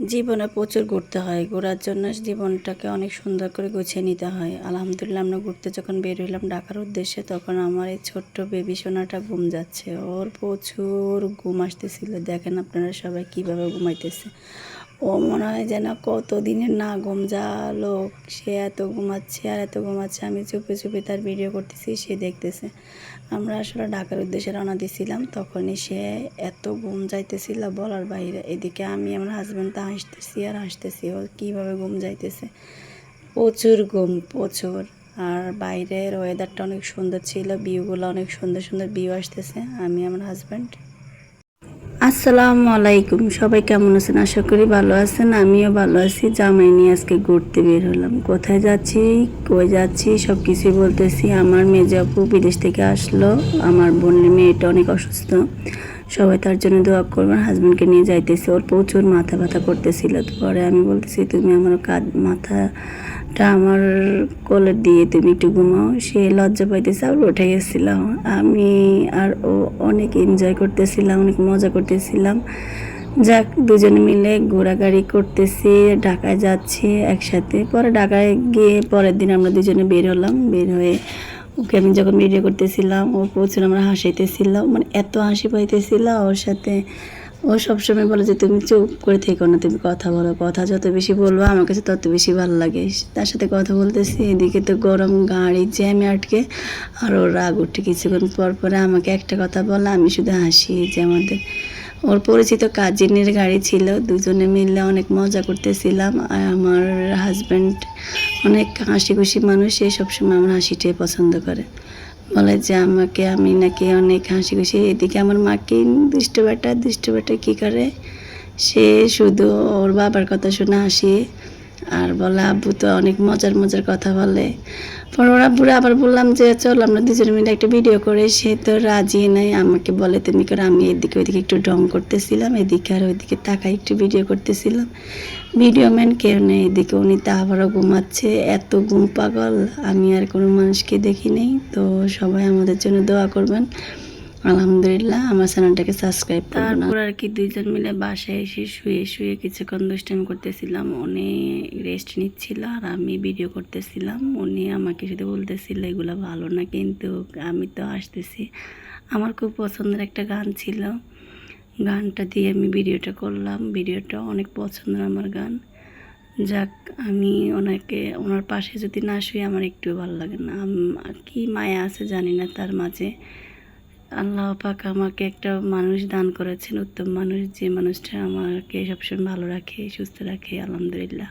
জীবনে প্রচুর ঘুরতে হয়। ঘোরার জন্য জীবনটাকে অনেক সুন্দর করে গুছিয়ে নিতে হয়। আলহামদুলিল্লাহ আমরা ঘুরতে যখন বের হইলাম ডাকার উদ্দেশ্যে, তখন আমার এই ছোট্ট বেবি সোনাটা ঘুম যাচ্ছে। ওর প্রচুর ঘুম আসতেছিল। দেখেন আপনারা সবাই কীভাবে ঘুমাইতেছে। ও মনে হয় যেন কত দিনের না ঘুম যালো সে এত ঘুমাচ্ছে আর এত ঘুমাচ্ছে। আমি চুপে চুপে তার ভিডিও করতেছি, সে দেখতেছে। আমরা আসলে ঢাকার উদ্দেশ্যে রওনা দিছিলাম তখনই সে এত ঘুম যাইতেছিল বলার বাইরে। এদিকে আমি আমার হাজব্যান্ড তা হাসতেছি আর হাসতেছি, ও কীভাবে ঘুম যাইতেছে? প্রচুর ঘুম, প্রচুর। আর বাইরের ওয়েদারটা অনেক সুন্দর ছিল ভিউগুলো অনেক সুন্দর সুন্দর ভিউ আসতেছে। আমি আমার হাজব্যান্ড আসসালামু আলাইকুম। সবাই কেমন আছেন? আশা করি ভালো আছেন। আমিও ভালো আছি। জামাই নিয়ে আজকে ঘুরতে বের হলাম। কোথায় যাচ্ছি? কই যাচ্ছি? সব কিছুই বলতেছি। আমার মেজাপু বিদেশ থেকে আসলো। আমার বোনের মেয়েটা অনেক অসুস্থ। সবাই তার জন্য দোয়া করবেন হাজব্যান্ডকে নিয়ে যাইতেছে। ওর প্রচুর মাথা ব্যথা করতেছিল। পরে আমি বলতেছি, তুমি আমার কাঁধ, মাথাটা আমার কোলে দিয়ে তুমি একটু ঘুমাও। সে লজ্জা পাইতেছে আর উঠে গেছিলাম আমি আর ও অনেক এনজয় করতেছিলাম, অনেক মজা করতেছিলাম। যাক, দুজনে মিলে ঘোরাঘুরি করতেছি, ঢাকায় যাচ্ছি একসাথে। পরে ঢাকায় গিয়ে পরের দিন আমরা দুজনে বের হলাম। বের হয়ে ওকে আমি যখন ভিডিও করতেছিলাম, ও প্রচুর আমরা হাসাইতেছিল মানে এত হাসি পাইতেছিল ওর সাথে। ও সবসময় বলে যে, তুমি চুপ করে থেকো না, তুমি কথা বলো, কথা যত বেশি বলব, আমার কাছে তত বেশি ভালো লাগে। তার সাথে কথা বলতেছি, এদিকে তো গরম গাড়ি জ্যামে আটকে, আর ওর রাগ উঠে কিছুক্ষণ পর পরে আমাকে একটা কথা বলে, আমি শুধু হাসি যে আমাদের। ওর পরিচিত কাজিনের গাড়ি ছিল, দুজনে মিলে অনেক মজা করতেছিলাম, আর আমার হাজব্যান্ড অনেক হাসি খুশি মানুষ সে সবসময় আমার হাসিটাই পছন্দ করে। বলে যে, আমাকে, আমি নাকি অনেক হাসি খুশি। এদিকে আমার মাকে দুষ্ট বেটা দুষ্ট বেটা কী করে? সে শুধু ওর বাবার কথা শুনে হাসি। আর বলে, আব্বু তো অনেক মজার মজার কথা বলে। পরে ওর আব্বুরা আবার বললাম যে, চল, আমরা দুজনে মিলে একটা ভিডিও করে। সে তো রাজি নাই, আমাকে বলে, তুমি করে। আমি এদিকে ওইদিকে একটু ডং করতেছিলাম, এদিকে আর ওইদিকে তাকাই একটু ভিডিও করতেছিলাম। ভিডিও ম্যান কেউ নেই, এদিকে উনি তা আবারও ঘুমাচ্ছে। এত ঘুম পাগল, আমি আর কোনো মানুষকে দেখি নেই। তো সবাই আমাদের জন্য দোয়া করবেন। আলহামদুলিল্লাহ, আমার চ্যানেলটাকে সাবস্ক্রাইব তারপর আর কি দুইজন মিলে বাসায় এসে শুয়ে শুয়ে কিছুক্ষণ দুষ্টামি করতেছিলাম, উনি রেস্ট নিচ্ছিল আর আমি ভিডিও করতেছিলাম। উনি আমাকে শুধু বলতেছিল, এগুলো ভালো না কিন্তু আমি তো আসতেছি। আমার খুব পছন্দের একটা গান ছিল। গানটা দিয়ে আমি ভিডিওটা করলাম। ভিডিওটা অনেক পছন্দের আমার গান। যাক, আমি ওনাকে, ওনার পাশে যদি না শুয়ে আমার একটু ভালো লাগে না। কি মায়া আছে জানি না তার মাঝে। আল্লাহ পাক আমাকে একটা মানুষ দান করেছেন, উত্তম মানুষ। যে মানুষটা আমাকে সবসময় ভালো রাখে, সুস্থ রাখে, আলহামদুলিল্লাহ।